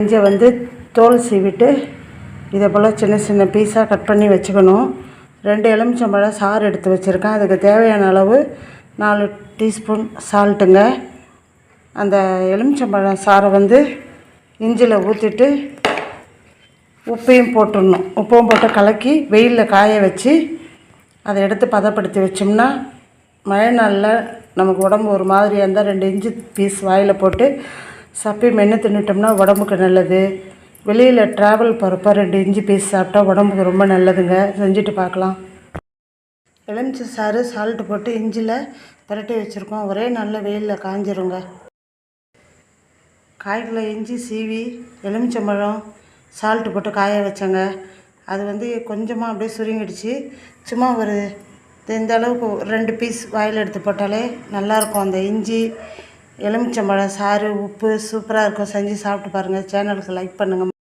இஞ்சை வந்து தோல் சீவிட்டு இதை போல் சின்ன சின்ன பீஸாக கட் பண்ணி வச்சுக்கணும். ரெண்டு எலுமிச்சம்பழம் சாறு எடுத்து வச்சுருக்கேன். அதுக்கு தேவையான அளவு நாலு டீஸ்பூன் சால்ட்டுங்க. அந்த எலுமிச்சம்பழம் சாறை வந்து இஞ்சியில் ஊற்றிட்டு உப்பையும் போட்டுடணும். உப்பும் போட்டு கலக்கி வெயிலில் காய வச்சு அதை எடுத்து பதப்படுத்தி வச்சோம்னா மழை நாளில் நமக்கு உடம்பு ஒரு மாதிரியாக இருந்தால் ரெண்டு இஞ்சி பீஸ் வாயில் போட்டு சப்பி மென்று தின்னுட்டோம்னா உடம்புக்கு நல்லது. வெளியில் ட்ராவல் போகிறப்ப ரெண்டு இஞ்சி பீஸ் சாப்பிட்டா உடம்புக்கு ரொம்ப நல்லதுங்க. செஞ்சுட்டு பார்க்கலாம். எலுமிச்சை சாறு சால்ட்டு போட்டு இஞ்சியில் புரட்டி வச்சுருக்கோம். ஒரே நல்ல வெயிலில் காஞ்சிருங்க. காய்க்குள்ள இஞ்சி சீவி எலுமிச்சம்பழம் சால்ட்டு போட்டு காய வச்சேங்க. அது வந்து கொஞ்சமாக அப்படியே சுருங்கிடுச்சு. சும்மா ஒரு இந்த அளவுக்கு ரெண்டு பீஸ் வாயில் எடுத்து போட்டாலே நல்லாயிருக்கும் அந்த இஞ்சி எலுமிச்சம்பழம் சாறு உப்பு சூப்பராக இருக்கும். செஞ்சு சாப்பிட்டு பாருங்கள் சேனலுக்கு லைக் பண்ணுங்கள்